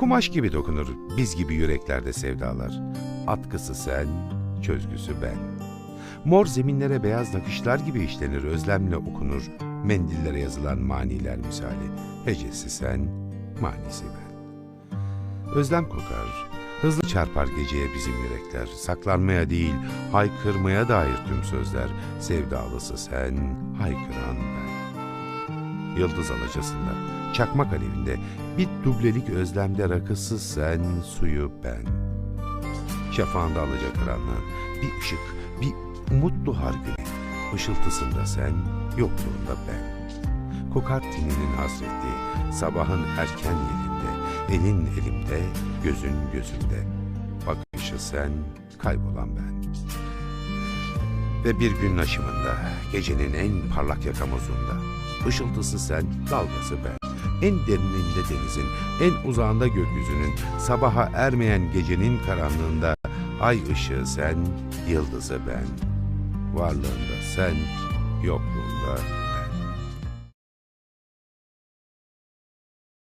Kumaş gibi dokunur biz gibi yüreklerde sevdalar. Atkısı sen, çözgüsü ben. Mor zeminlere beyaz nakışlar gibi işlenir, özlemle okunur. Mendillere yazılan maniler misali. Hecesi sen, manisi ben. Özlem kokar, hızlı çarpar geceye bizim yürekler. Saklanmaya değil, haykırmaya dair tüm sözler. Sevdalısı sen, haykıran ben. Yıldız alacasında, çakmak alevinde, bir dublelik özlemde rakısı sen, suyu ben. Şafağında alacakaranlığın, bir ışık, bir umut doğar güne. Işıltısında sen, yokluğunda ben. Kokar teninin hasreti, sabahın erken yerinde, elin elimde, gözün gözümde. Bakışı sen, kaybolan ben. Ve bir gün aşımında, gecenin en parlak yakamozunda, ışıltısı sen, dalgası ben. En derininde denizin, en uzağında gökyüzünün, sabaha ermeyen gecenin karanlığında, ay ışığı sen, yıldızı ben. Varlığında sen, yokluğunda